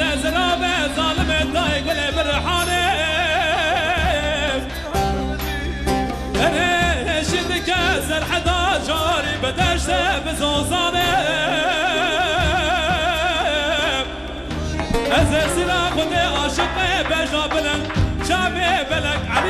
Bezra Bezra جاری به دشت بزوزانه. از سیلا خود عاشق بجا بلند شب بلک علی